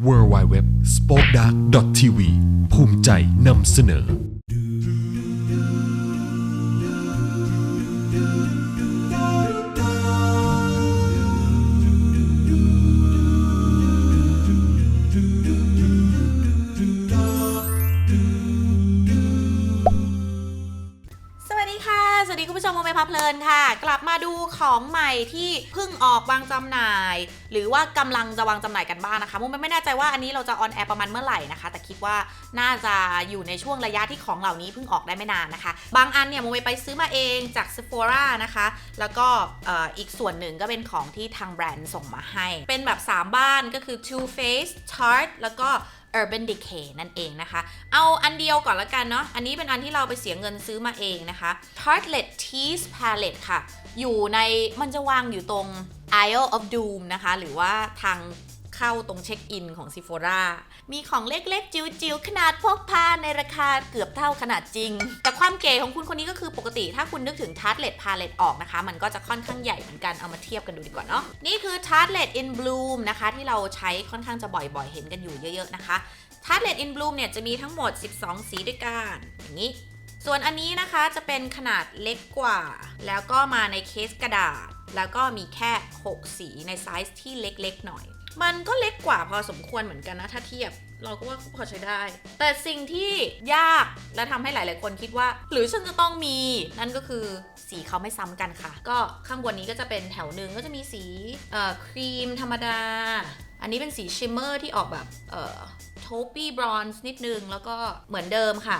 w w w s p o k e d a r k t v ภูมิใจนำเสนอ ดีคุณผู้ชมโมเมพับเพลินค่ะ กลับมาดูของใหม่ที่เพิ่งออกวางจำหน่าย หรือว่ากำลังจะวางจำหน่ายกันบ้างนะคะโมไม่แน่ใจว่าอันนี้เราจะออนแอร์ประมาณเมื่อไหร่นะคะ แต่คิดว่าน่าจะอยู่ในช่วงระยะที่ของเหล่านี้เพิ่งออกได้ไม่นานนะคะ บางอันเนี่ยโมไปซื้อมาเองจาก Sephora นะคะ แล้วก็อีกส่วนหนึ่งก็เป็นของที่ทางแบรนด์ส่งมาให้ เป็นแบบ 3 บ้านก็คือ Too Faced Tarte แล้วก็ Urban Decay นั่นเองนะคะ เอาอันเดียวก่อนละกันเนาะ อันนี้เป็นอันที่เราไปเสียเงินซื้อมาเองนะคะ Tartlet Tease Palette ค่ะ อยู่ในมันจะวางอยู่ตรง Isle of Doom นะคะ หรือว่าทาง เข้าตรงเช็คอินของ Sephora มีของเล็กๆ จิ๋วๆ ขนาดพกพาในราคาเกือบเท่าขนาดจริง แต่ความเก๋ของคุณคนนี้ก็คือปกติถ้าคุณนึกถึง Tartlet Palette ออกนะคะ มันก็จะค่อนข้างใหญ่เหมือนกันเอามาเทียบกันดูดีกว่าเนาะนี่คือ Tartlet in Bloom นะคะที่เราใช้ค่อนข้างจะบ่อยๆ เห็นกันอยู่เยอะ ๆ นะคะ Tartlet in Bloom เนี่ยจะมีทั้งหมด 12 สีด้วยกันอย่างนี้ส่วนอันนี้นะคะจะเป็นขนาดเล็กกว่า แล้วก็มาในเคสกระดาษ แล้วก็มีแค่ 6 สีในไซส์ที่เล็กๆหน่อย มันก็เล็กกว่าพอสมควรเหมือนกันนะ ถ้าเทียบเราก็ว่าพอใช้ได้ แต่สิ่งที่ยากและทำให้หลาย ๆ คนคิดว่า หรือฉันจะต้องมี นั่นก็คือสีเขาไม่ซ้ำกันค่ะ ก็ข้างบนนี้ก็จะเป็นแถวหนึ่งก็จะมีสีเอ่อครีมธรรมดา อันนี้เป็นสีชิมเมอร์ที่ออกแบบเอ่อโทปี้บรอนซ์นิดนึง แล้วก็เหมือนเดิมค่ะ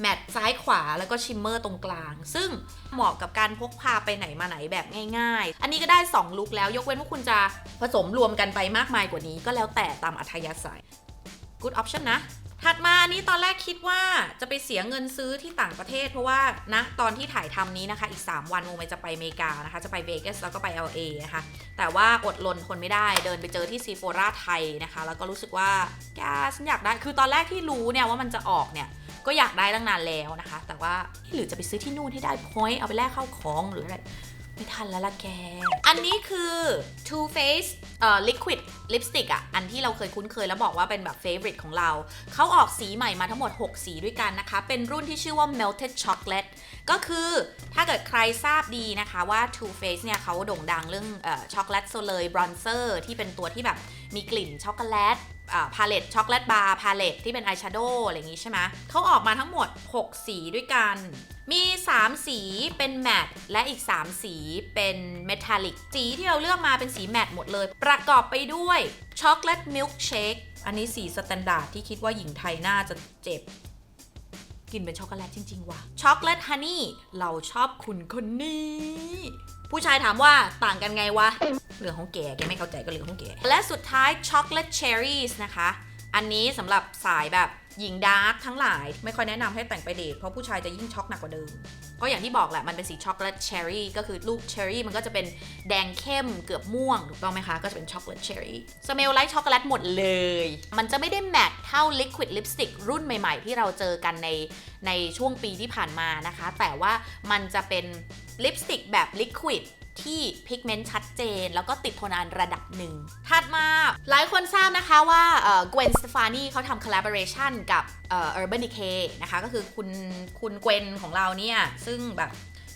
แมตต์ซ้ายขวาแล้วก็ชิมเมอร์ตรงกลาง ซึ่งเหมาะกับการพกพาไปไหนมาไหนแบบง่าย ๆ อันนี้ก็ได้ 2 ลุคแล้วยกเว้นว่าคุณจะผสมรวมกันไปมากมายกว่านี้ก็แล้วแต่ตามอัธยาศัย good option นะ ถัดมาอันนี้ตอนแรกคิดว่าจะไปเสียเงินซื้อที่ต่างประเทศ เพราะว่านะตอนที่ถ่ายทำนี้นะคะ อีก 3 วันโมเมจะไปอเมริกานะคะ จะไปเวกัสแล้วก็ไป LA นะคะ แต่ว่าอดรนทนไม่ได้เดินไปเจอที่ซีโฟราไทยนะคะ แล้วก็รู้สึกว่าแกฉันอยากได้คือตอนแรกที่รู้เนี่ยว่ามันจะออกเนี่ย ก็อยากได้ตั้งนานแล้วนะคะ แต่ว่าหรือจะไปซื้อที่นู่นให้ได้ point เอาไปแลกเข้าของหรืออะไร ไม่ทันแล้วล่ะแก อันนี้คือ Too Faced เอ่อ liquid lipstick อะอันที่เราเคยคุ้นเคยแล้วบอกว่าเป็นแบบ favorite ของเรา เขาออกสีใหม่มาทั้งหมด 6 สีด้วยกันนะคะ เป็นรุ่นที่ชื่อว่า melted chocolate ก็คือถ้าเกิดใครทราบดีนะคะว่า Too Faced เนี่ยเขาโด่งดังเรื่องเอ่อช็อกโกแลตโซเลยบรอนเซอร์ที่เป็นตัวที่แบบมีกลิ่นช็อกโกแลตพาเลตช็อกโกแลตบาร์พาเลตที่เป็นอายแชโดว์อะไรอย่างงี้ใช่ไหมเขาออกมาทั้งหมด 6 สีด้วยกัน มี 3 สีเป็นแมตต์และอีก 3 สีเป็นเมทัลลิก สีที่เราเลือกมาเป็นสีแมตต์หมดเลย ประกอบไปด้วยช็อกโกแลตมิลค์เชคอันนี้สีสแตนดาร์ดที่คิดว่าหญิงไทยน่าจะเจ็บ กินเป็นช็อกโกแลตจริง ๆ ว่ะช็อกโกแลตฮันนี่เราชอบคุณคนนี้ ผู้ชายถามว่าต่างกันไงวะเรื่องของแกแกไม่เข้าใจก็เรื่องของแกและสุดท้ายช็อกโกแลตเชอร์รี่นะคะ อันนี้สำหรับสายแบบหญิงดาร์กทั้งหลาย ไม่ค่อยแนะนำให้แต่งไปเดทเพราะผู้ชายจะยิ่งช็อกหนักกว่าเดิมก็อย่างที่บอกแหละมันเป็นสีช็อกโกแลตเชอร์รี่ก็คือลูกเชอร์รี่มันก็จะเป็นแดงเข้มเกือบม่วงถูกต้องไหมคะ ก็จะเป็นช็อกโกแลตเชอร์รี่สเมลไลท์ช็อกโกแลตหมดเลย มันจะไม่ได้แมทเท่าลิควิดลิปสติกรุ่นใหม่ๆ ที่เราเจอกันในในช่วงปีที่ผ่านมานะคะ แต่ว่ามันจะเป็นลิปสติกแบบลิควิดที่พิกเมนต์ชัดเจน แล้วก็ติดทนนานระดับหนึ่งถัดมาห ราบนะคะว่าเอ่อ Gwen Stefani เขาทำ collaboration กับเอ่อ Urban Decay นะคะก็คือคุณคุณเกวนของเราเนี่ยซึ่งแบบ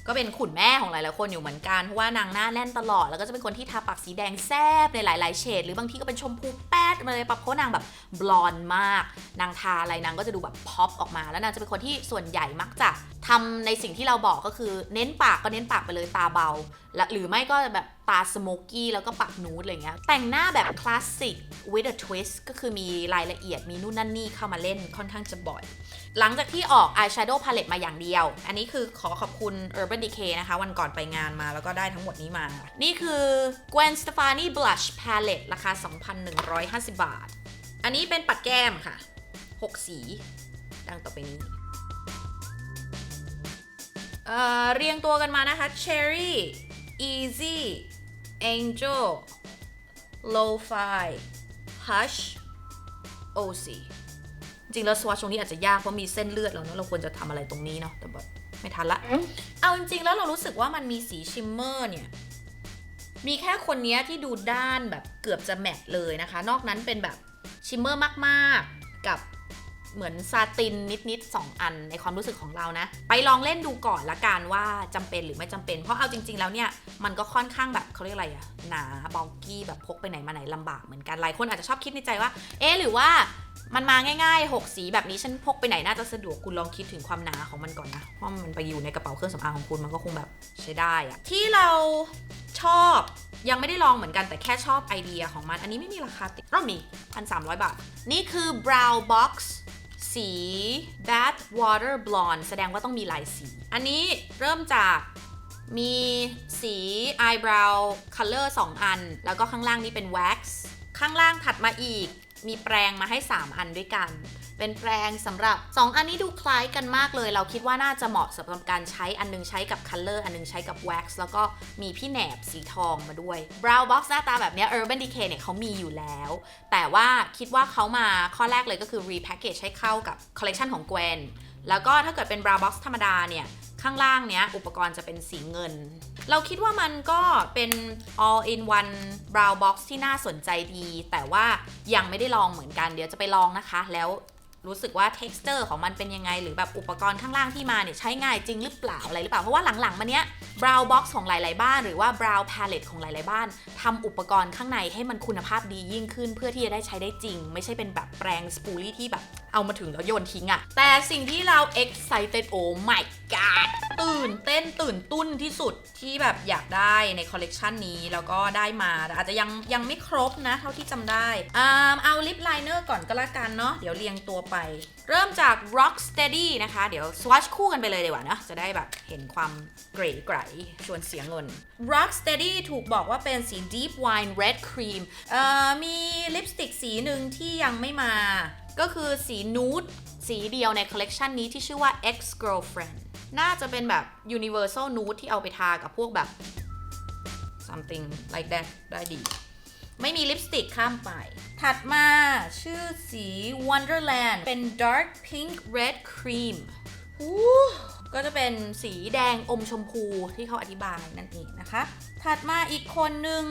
ก็เป็นขุนแม่ของหลายๆคนอยู่เหมือนกัน เพราะว่านางหน้าแน่นตลอด แล้วก็จะเป็นคนที่ทาปากสีแดงแซบในหลาย ๆ เฉดหรือบางทีก็เป็นชมพูแป๊ดมาเลยปะเพราะนางแบบบลอนด์มาก นางทาอะไรนางก็จะดูแบบพ็อปออกมา แล้วนางจะเป็นคนที่ส่วนใหญ่มักจะทำในสิ่งที่เราบอกก็คือเน้นปากก็เน้นปากไปเลยตาเบาและหรือไม่ก็แบบตาสโมกกี้แล้วก็ปากนูดอะไรเงี้ย แต่งหน้าแบบคลาสสิก with a twist ก็คือมีรายละเอียดมีนู่นนั่นนี่เข้ามาเล่นค่อนข้างจะบ่อย หลังจากที่ออก eyeshadow palette มาอย่างเดียว อันนี้คือขอขอบคุณ Urban Decay นะคะ วันก่อนไปงานมาแล้วก็ได้ทั้งหมดนี้มา นี่คือ Gwen Stefani Blush Palette ราคา 2,150 บาท อันนี้เป็นปัดแก้มค่ะ 6 สี ดังต่อไปนี้ เอ่อเรียงตัวกันมานะคะ Cherry Easy Angel Lo-Fi Hush OC จริงแล้วสวอชตรงนี้อาจจะยากเพราะมีเส้นเลือดแล้วเนอะเราควรจะทำอะไรตรงนี้เนาะแต่แบบไม่ทันละ เอาจริงๆแล้วเรารู้สึกว่ามันมีสีชิมเมอร์เนี่ย มีแค่คนเนี้ยที่ดูด้านแบบเกือบจะแมทเลยนะคะ นอกนั้นเป็นแบบชิมเมอร์มากๆกับ เหมือนซาตินนิดๆ2อันในความรู้สึกของเรานะ ไปลองเล่นดูก่อนละกันว่าจำเป็นหรือไม่จำเป็น เพราะเอาจริง ๆ แล้วเนี่ยมันก็ค่อนข้างแบบเขาเรียกอะไรอะหนาบอลกี้แบบพกไปไหนมาไหนลำบากเหมือนกันหลายคนอาจจะชอบคิดในใจว่า เอ๊หรือว่ามันมาง่ายๆ 6 สีแบบนี้ฉันพกไปไหนน่าจะสะดวกคุณลองคิดถึงความหนาของมันก่อนนะว่ามันไปอยู่ในกระเป๋าเครื่องสำอางของคุณมันก็คงแบบใช้ได้อะที่เราชอบยังไม่ได้ลองเหมือนกันแต่แค่ชอบไอเดียของมัน อันนี้ไม่มีราคาติดเรามีพันสามบาท นี่คือ brow box สี bath water blonde แสดงว่าต้องมีหลายสี อันนี้เริ่มจากมีสี eyebrow color 2 อัน แล้วก็ข้างล่างนี้เป็น wax ข้างล่างถัดมาอีก มีแปรงมาให้ 3 อันด้วยกัน เป็นแปรงสำหรับ 2 อันนี้ดูคล้ายกันมากเลย เราคิดว่าน่าจะเหมาะสำหรับการใช้อันหนึงใช้กับ color อันหนึงใช้กับ wax แล้วก็มีพี่แหนบสีทองมาด้วย brow box หน้าตาแบบนี้ urban decay เนี่ยเขามีอยู่แล้ว แต่ว่าคิดว่าเขามาข้อแรกเลยก็คือ repackage ให้เข้ากับ collection ของ Gwen แล้วก็ถ้าเกิดเป็น brow box ธรรมดาเนี่ยข้างล่างเนี้ยอุปกรณ์จะเป็นสีเงิน เราคิดว่ามันก็เป็น all in one brow box ที่น่าสนใจดี แต่ว่ายังไม่ได้ลองเหมือนกันเดี๋ยวจะไปลองนะคะแล้ว รู้สึกว่า texture ของมันเป็นยังไง หรือแบบอุปกรณ์ข้างล่างที่มาเนี่ยใช้ง่ายจริงหรือเปล่าอะไรหรือเปล่า เพราะว่าหลังๆมาเนี้ย brow box ของหลาย ๆ บ้าน หรือว่า brow palette ของหลาย ๆ บ้านทำอุปกรณ์ข้างในให้มันคุณภาพดียิ่งขึ้น เพื่อที่จะได้ใช้ได้จริง ไม่ใช่เป็นแบบแปรงสปูลี่ที่แบบ เอามาถึงแล้วโยนทิ้งอะแต่สิ่งที่เรา excited oh my god ตื่นเต้นตื่นตุ้นที่สุดที่แบบอยากได้ในคอลเลกชันนี้แล้วก็ได้มาแต่อาจจะยังยังไม่ครบนะ เท่าที่จำได้อ่าเอาลิปไลเนอร์ก่อนก็แล้วกันเนาะเดี๋ยวเรียงตัวไป เริ่มจาก rock steady นะคะ เดี๋ยว swatch คู่กันไปเลยดีกว่านะจะได้แบบเห็นความเกรไกรชวนเสียงเงิน rock steady ถูกบอกว่าเป็นสี deep wine red cream เอ่อมีลิปสติกสีหนึ่งที่ยังไม่มา ก็คือสี nude สีเดียวในคอลเลกชันนี้ที่ชื่อว่า ex girlfriend น่าจะเป็นแบบ universal nude ที่เอาไปทากับพวกแบบ something like that ได้ดี ไม่มีลิปสติกข้ามไป ถัดมาชื่อสี Wonderland เป็น dark pink red cream ก็จะเป็นสีแดงอมชมพูที่เขาอธิบายนั่นเองนะคะถัดมาอีกคนหนึ่ง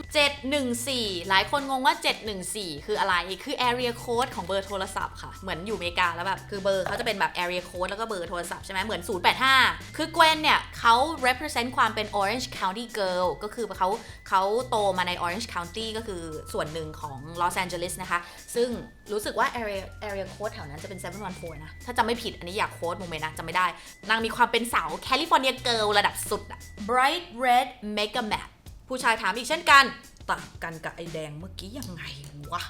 714 หลายคนงงว่า 714 คืออะไร คือ area code ของเบอร์โทรศัพท์ค่ะ เหมือนอยู่อเมริกาแล้วแบบ คือเบอร์เขาจะเป็นแบบ area code แล้วก็เบอร์โทรศัพท์ใช่ไหมเหมือน 085 คือ Gwen เนี่ยเขา represent ความเป็น Orange County girl ก็คือเขาเขาโตมาใน Orange County ก็คือส่วนหนึ่งของ Los Angeles นะคะ ซึ่งรู้สึกว่า area area code แถวนั้นจะเป็น 714 นะ ถ้าจำไม่ผิดอันนี้อยากโค้ดโมเมนต์นะจำไม่ได้ นางมีความเป็นสาวแคลิฟอร์เนียเกิร์ลระดับสุดอะ bright red mega matte ผู้ชายถามอีกเช่นกันต่างกันกับไอแดงเมื่อกี้ยังไงวะ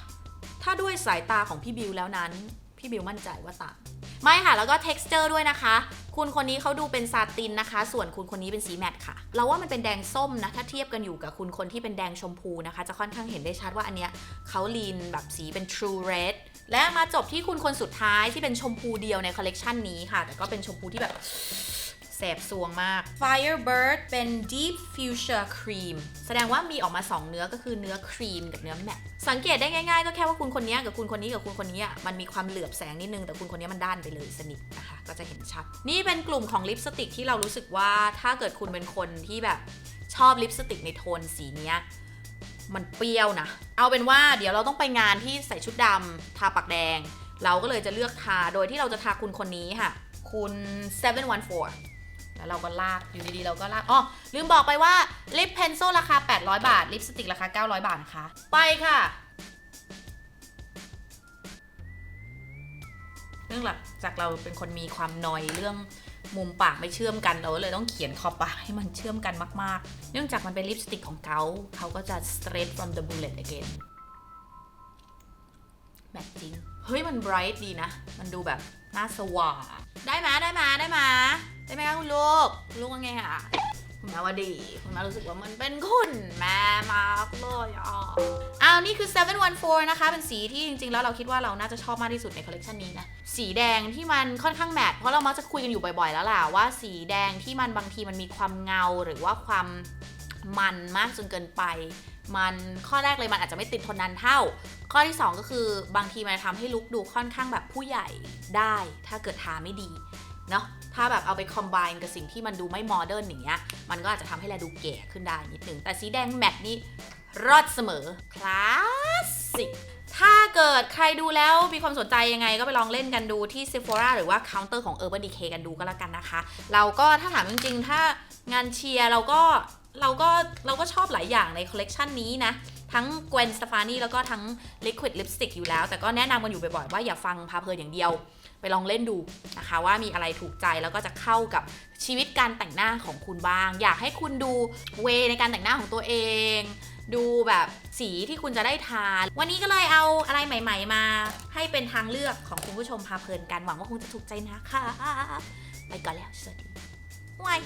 ถ้าด้วยสายตาของพี่บิวแล้วนั้น พี่บิวมั่นใจว่าต่าง ไม่ค่ะ แล้วก็ texture ด้วยนะคะ คุณคนนี้เขาดูเป็นซาตินนะคะ ส่วนคุณคนนี้เป็นสีแมตต์ค่ะ เราว่ามันเป็นแดงส้มนะ ถ้าเทียบกันอยู่กับคุณคนที่เป็นแดงชมพูนะคะ จะค่อนข้างเห็นได้ชัดว่าอันเนี้ยเขาลีนแบบสีเป็น true red และมาจบที่คุณคนสุดท้ายที่เป็นชมพูเดียวในคอลเลกชันนี้ค่ะ แต่ก็เป็นชมพูที่แบบ แสบซวงมาก Firebird เป็น Deep Fuchsia Cream แสดงว่ามีออกมา 2 เนื้อก็คือเนื้อครีมกับเนื้อแมตสังเกตได้ง่ายๆ ก็แค่ว่าคุณคนนี้กับคุณคนนี้กับคุณคนนี้อะมันมีความเหลือบแสงนิดนึงแต่คุณคนนี้มันด้านไปเลยสนิทนะคะก็จะเห็นชัด นี่เป็นกลุ่มของลิปสติกที่เรารู้สึกว่าถ้าเกิดคุณเป็นคนที่แบบชอบลิปสติกในโทนสีเนี้ยมันเปรี้ยวนะ เอาเป็นว่าเดี๋ยวเราต้องไปงานที่ใส่ชุดดำทาปากแดง เราก็เลยจะเลือกทาโดยที่เราจะทาคุณคนนี้ค่ะ คุณ 714 แล้วเราก็ลากอยู่ดีๆเราก็ลากอ๋อลืมบอกไปว่าลิปเพนซิลราคา 800 บาท ลิปสติกราคา 900 บาทนะคะไปค่ะ เรื่องหลักจากเราเป็นคนมีความนอยเรื่องมุมปากไม่เชื่อมกันเราเลยต้องเขียนขอบปากให้มันเชื่อมกันมากๆ เนื่องจากมันเป็นลิปสติกของเขาเขาก็จะ straight from the bullet again แบบจริง เฮ้ยมัน bright ดีนะ มันดูแบบ น่าสว่างได้ไหมได้ไหมได้ไหมได้ไหมคะคุณลูกคุณลูกว่าไงคะคุณแม่ว่าดี คุณแม่รู้สึกว่ามันเป็นคุณแม่มากเลยอะอ้าวนี่คือ 714 นะคะ เป็นสีที่จริงๆ แล้วเราคิดว่าเราน่าจะชอบมากที่สุดในคอลเลกชันนี้นะ สีแดงที่มันค่อนข้างแมทเพราะเรามักจะคุยกันอยู่บ่อยๆ แล้วล่ะว่าสีแดงที่มันบางทีมันมีความเงาหรือว่าความมันมากจนเกินไป มันข้อแรกเลยมันอาจจะไม่ติดทนนานเท่า ข้อที่ 2 ก็คือบางทีมันทำให้ลุคดูค่อนข้างแบบผู้ใหญ่ได้ ถ้าเกิดทาไม่ดีเนาะถ้าแบบเอาไปคอมไบน์กับสิ่งที่มันดูไม่โมเดิร์นอย่างเงี้ยมันก็อาจจะทำให้แลดูแก่ขึ้นได้นิดนึง แต่สีแดงแมตต์นี่รอดเสมอคลาสสิกถ้าเกิดใครดูแล้วมีความสนใจยังไงก็ไปลองเล่นกันดูที่ Sephora หรือว่า Counter ของ Urban Decay กันดูก็แล้วกันนะคะ เราก็ถ้าถามจริงๆ ถ้างานเชียร์เราก็ เราก็เราก็ชอบหลายอย่างในคอลเลกชันนี้นะ ทั้ง Gwen Stefani แล้วก็ทั้ง Liquid Lipstick อยู่แล้ว แต่ก็แนะนำกันอยู่บ่อยๆ ว่าอย่าฟังพาเพลินอย่างเดียว ไปลองเล่นดูนะคะ ว่ามีอะไรถูกใจแล้วก็จะเข้ากับชีวิตการแต่งหน้าของคุณบ้าง อยากให้คุณดูเวในการแต่งหน้าของตัวเอง ดูแบบสีที่คุณจะได้ทาน วันนี้ก็เลยเอาอะไรใหม่ ๆ มา ให้เป็นทางเลือกของคุณผู้ชมพาเพลินกันหวังว่าคงจะถูกใจนะคะ ไปก่อนแล้วสวัสดี Ngoài